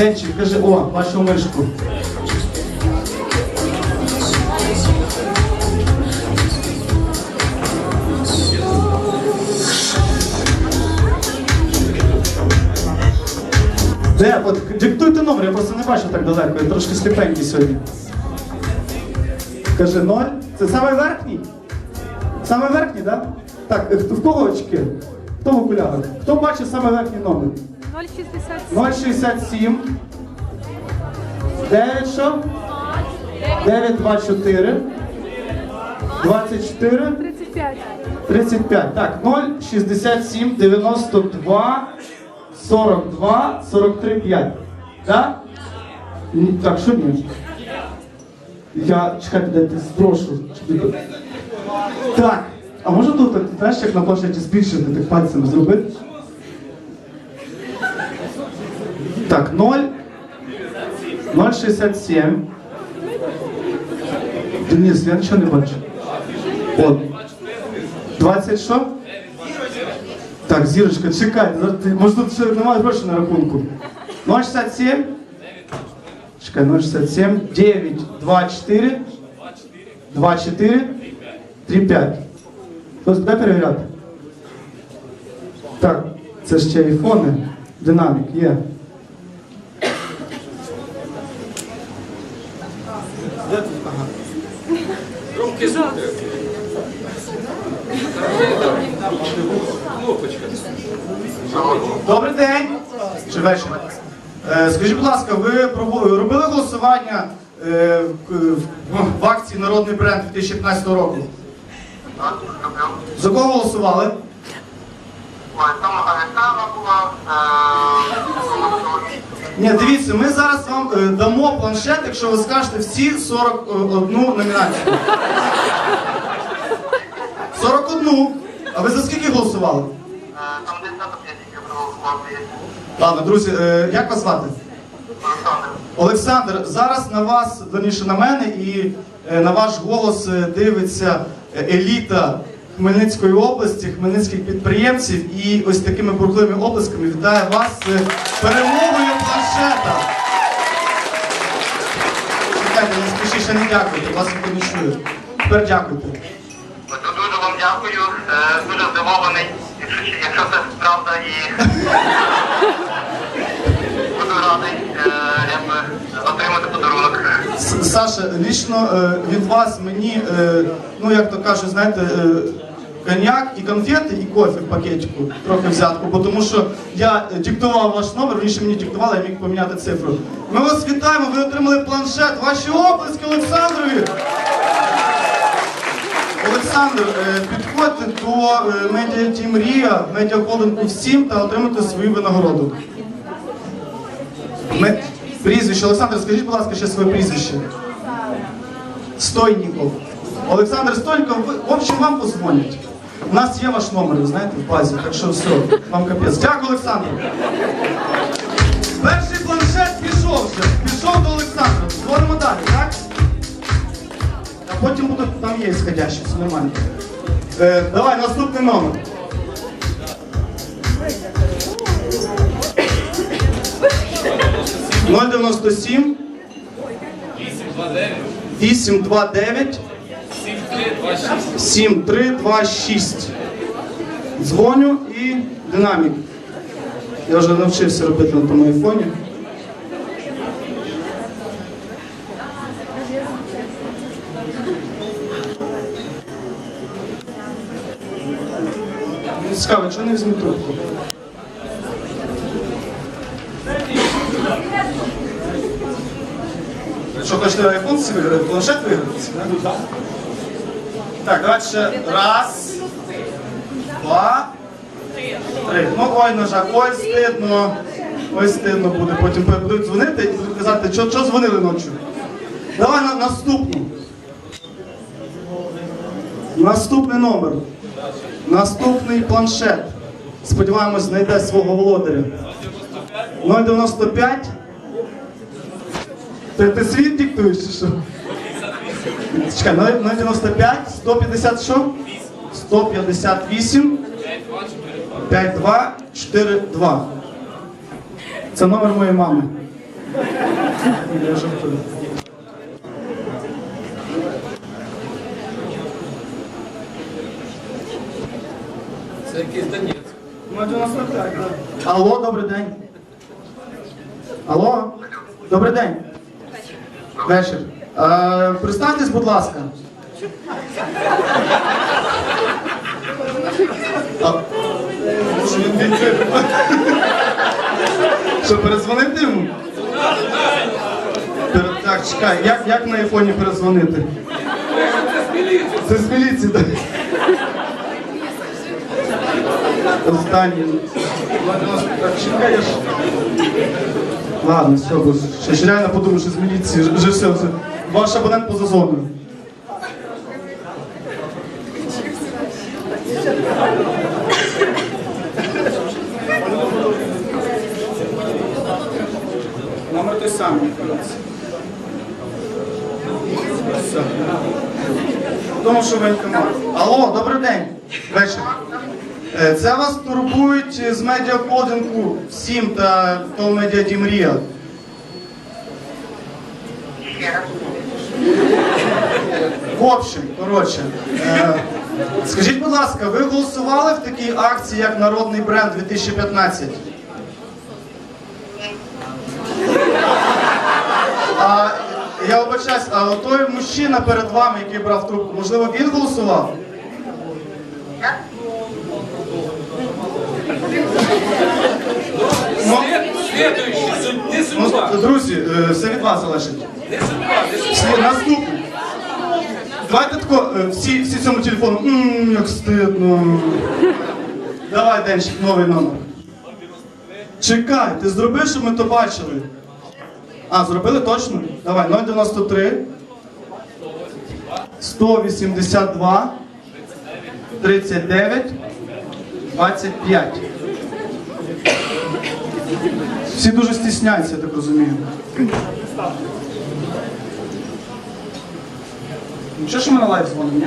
Денчик, кажи, о, бачу мишку. Де? От диктуйте номер, я просто не бачу так далеко, я трошки сліпенький сьогодні. Каже, ноль. Це самий верхній? Саме верхній, так? Да? Так, е, в кого очки? Хто в окулярах? Хто бачить саме верхній номер? 0,60. 067 9 що? 924 24 35. 35. Так, 067 92 42 43 5. Так? Так, що ні? Я чекайте, дайте спрошу. Так. А може тут, знаєш, як на планшеті збільшити, так пальцем зробити? Так, 0 067 Денис, я нічого не бачу. От. 20 що? Так, зірочка, чекайте. зараз Може тут немає грошей на рахунку. 067 Чекай, 067 9 24 24 35 Хтось буде перевіряти? Так, це ще айфони. Динамік є. Кнопочка. Добрий день. Чи вечір? Е, Скажіть, будь ласка, ви робили голосування е, в- акції Народний бренд 2015 року? За кого голосували? Ні, дивіться, ми зараз вам е, дамо планшет, якщо ви скажете всі 41 номінацію. 41. А ви за скільки голосували? е, там десь на тільки проголосував. Ладно, друзі, е, як вас звати? Олександр. Олександр, зараз на вас, верніше на мене, і е, на ваш голос е, дивиться еліта Хмельницької області, хмельницьких підприємців. І ось такими бурхливими облисками вітаю вас з перемогою планшета. Чекайте, не спішіть, ще не дякуйте, вас не чує. Тепер дякуйте. Ось тут Дуже вам дякую, е, дуже здивований, якщо, це правда і буду радий е, отримати подарунок. Саша, лічно е, від вас мені, ну як то кажуть, знаєте, коньяк і конфети, і кофе в пакетику, трохи взятку, бо тому що я диктував ваш номер, раніше мені диктували, я міг поміняти цифру. Ми вас вітаємо, ви отримали планшет. Ваші оплески Олександрові! Олександр, е, підходьте до е, медіа Тім Рія, медіа холдингу всім та отримайте свою винагороду. Прізвище. Олександр, скажіть, будь ласка, ще своє прізвище. Стойніков. Олександр Стойніков, в общем, вам позвонять. У нас є ваш номер, ви знаєте, в базі, так що все, вам капець. Дякую, Олександр. Перший планшет пішов вже. Пішов до Олександра. Дзвонимо далі, так? А потім буде, там є сходящі, все нормально. Е, давай, наступний номер. Ноль дев'яносто сім 829 829 7326. 7326. Дзвоню і динамік. Я вже навчився робити на тому айфоні. Мені Цікаво, якщо не візьму трубку. Що хочете айфон виграти? Планшет виграти? Да? Так, давайте ще раз, два, три. Ну ой, ножа, ой, стидно. Ой, стидно буде. Потім будуть дзвонити і казати, що, що дзвонили ночі. Давай на, наступну. Наступний номер. Наступний планшет. Сподіваємось, знайде свого володаря. 095. Ти, ти світ диктуєш чи що? Чекай, 095, 150 що? 158, 5242. Це номер моєї мами. Це якийсь Донець. Ну, 95, да. Алло, добрий день. Алло, добрий день. Вечір. Е, представтесь, будь ласка. А, може, він відкрив? Що, перезвонити йому? Так, чекай, як, як на айфоні перезвонити? Це з міліції, так? Останній. Ладно, все, бо ще ж реально подумав, що з міліції. Вже все, все. Ваш абонент поза зоною. Номер той самий. Все. Що воєнкомат. Алло, добрий день. Вечір. Е, Це вас турбують з медіахолдингу Сім та ТОВ Медіа Дімрія. В общем, коротше, е, скажіть, будь ласка, ви голосували в такій акції, як Народний бренд 2015? А я вибачаюсь, а той мужчина перед вами, який брав трубку, можливо, він голосував? Я? Ну, Слідуючий, не судьба. друзі, е, все від вас залежить. Не судьба, не судьба. Слід- Наступний. Давайте тако, е, всі, всі цьому телефону. Ммм, як стидно. Давай, Денчик, новий номер. Чекай, ти зроби, щоб ми то бачили. А, зробили точно? Давай, 093 182 39 25. Всі дуже стісняються, я так розумію. Що ми на лайв дзвонимо, ні?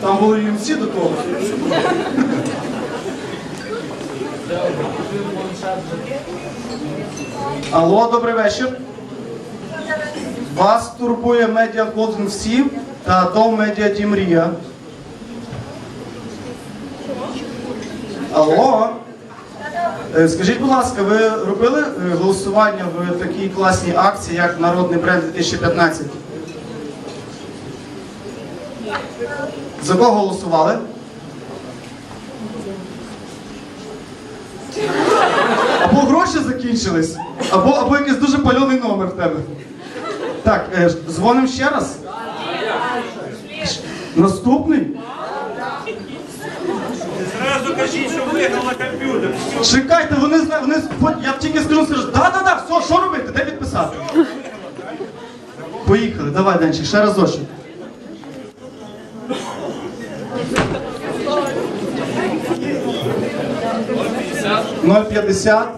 Там були UMC до того. Алло, добрий вечір. Вас турбує медіа холдинг всім та ТОВ Медіа Тімрія. Алло. Е, Скажіть, будь ласка, ви робили е, голосування в такій класній акції, як Народний бренд 2015? За кого голосували? Або гроші закінчились, або, або якийсь дуже пальоний номер в тебе. Так, е, дзвонимо ще раз. Наступний? Кажіть. Чекайте, вони зна- вони с- я тільки скажу, скажу, да-да-да, все, що робити, де підписати? Поїхали, давай, Денчик, ще разочок. Ноль п'ятдесят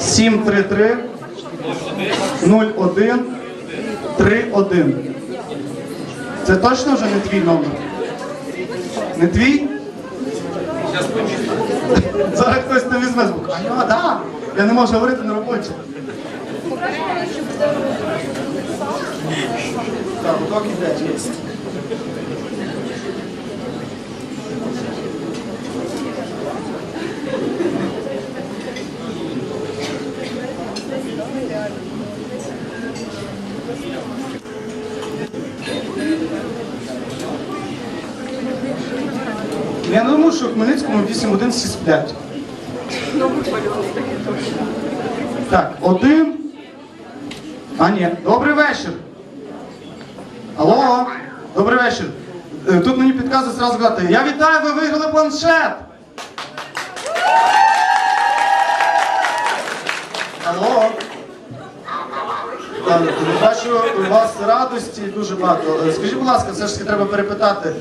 733 01 31. Це точно вже не твій номер? Не твій? Зараз хтось не візьме звук. А я, да. Я не можу говорити на роботі. Так, уток іде, є. Я не думаю, що в Хмельницькому 8-1 всі сплять. Так, один. А, ні. Добрий вечір. Алло, добрий вечір. Е, Тут мені підказує зразу казати. Я вітаю, ви виграли планшет. Алло. Бачу, у вас радості дуже багато. Скажіть, будь ласка, все ж таки треба перепитати.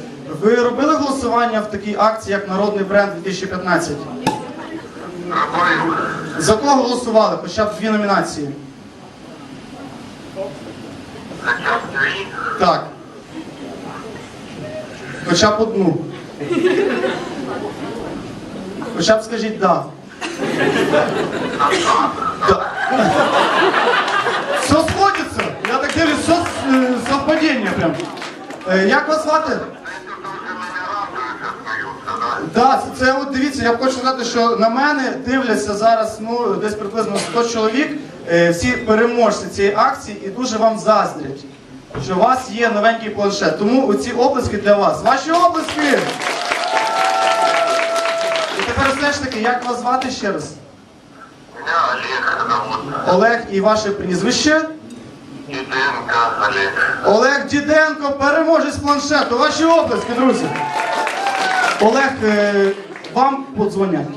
Ви робили голосування в такій акції, як Народний бренд 2015? За кого голосували? Хоча б дві номінації. Так. Хоча б одну. Хоча б скажіть да. Все сходиться. Я так дивлюсь, все совпадіння прям. Як вас звати? Так, це, це от дивіться, я хочу сказати, що на мене дивляться зараз ну, десь приблизно 100 чоловік, е, всі переможці цієї акції і дуже вам заздрять, що у вас є новенький планшет. Тому оці оплески для вас. Ваші оплески! І тепер все ж таки, як вас звати ще раз? Олег і ваше прізвище? Диденко Олег. Олег Діденко, переможець планшету. Ваші оплески, друзі. Олег, е, вам подзвонять.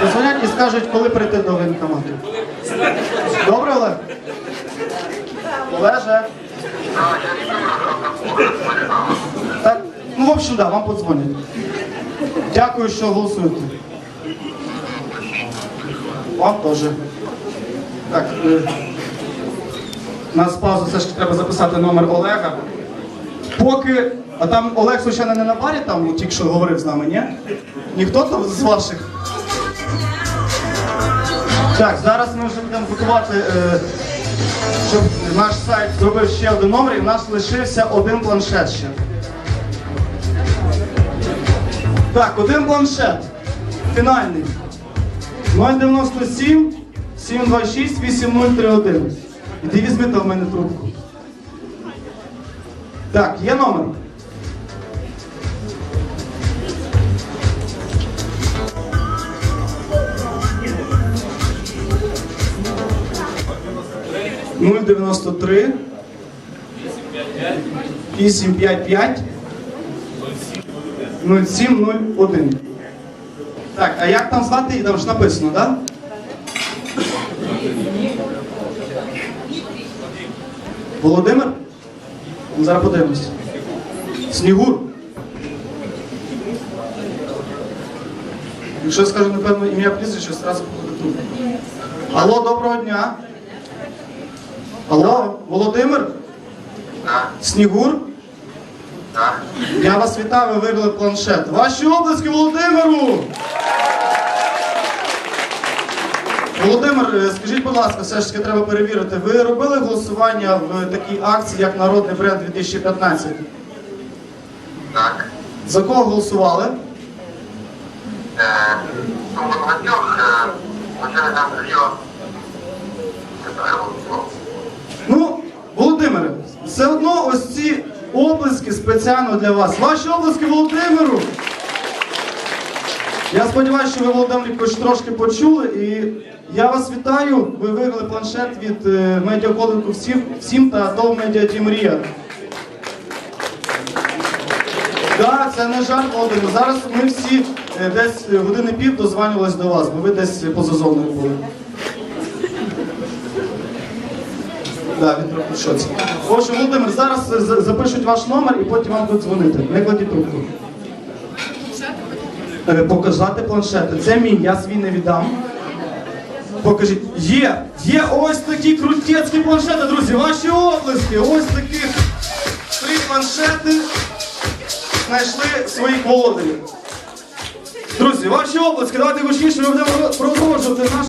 Подзвонять і скажуть, коли прийти до воєнкомату. Добре, Олег? Олеже. Так, ну, в общем, да, вам подзвонять. Дякую, що голосуєте. Вам теж. Так. Е, на паузу все ж треба записати номер Олега. Поки. А там Олег звичайно не на барі, там тільки що говорив з нами, ні? Ніхто там з ваших? Так, зараз ми вже будемо готувати, е, щоб наш сайт зробив ще один номер, і в нас лишився один планшет ще. Так, один планшет. Фінальний. 097 726 8031. Іди візьмите в мене трубку. Так, є номер. Нуль дев'яносто три. Вісім п'ять п'ять. Нуль сім нуль один. Так, а як там звати? Там ж написано, так? Да? Володимир? Ну, Зараз подивимось. Снігур. Якщо я скажу, напевно, ім'я прізвище, буде тут. Алло, доброго дня. Алло, Володимир? Снігур? Я вас вітаю, ви виграли планшет. Ваші обласки Володимиру! Володимир, е, скажіть, будь ласка, все ж таки треба перевірити. Ви робили голосування в такій акції, як Народний бренд 2015? Так. За кого голосували? Э, ну, вот во-первых, э, вначале там прием. Это вот, Ну, Володимире, все одно ось ці облиски спеціально для вас. Ваші облиски Володимиру. Я сподіваюся, що ви, Володимир, хоч трошки почули. І я вас вітаю. Ви виграли планшет від е, медіаколику всім, всім та ТОВ Медіа Мрія. Так, це не жарт, Володимир. Зараз ми всі е, десь е, години пів дозванювалися до вас, бо ви десь поза зоною були. Да, він трохи шоці. Отже, Володимир, зараз запишуть ваш номер і потім вам будуть дзвонити. Не кладіть трубку. Показати планшети. Це мій, я свій не віддам. Покажіть. Є! Є ось такі крутецькі планшети, друзі. Ваші облиски. Ось такі три планшети знайшли своїх володарів. Друзі, ваші облески, Давайте гучніше, ми будемо продовжувати наш.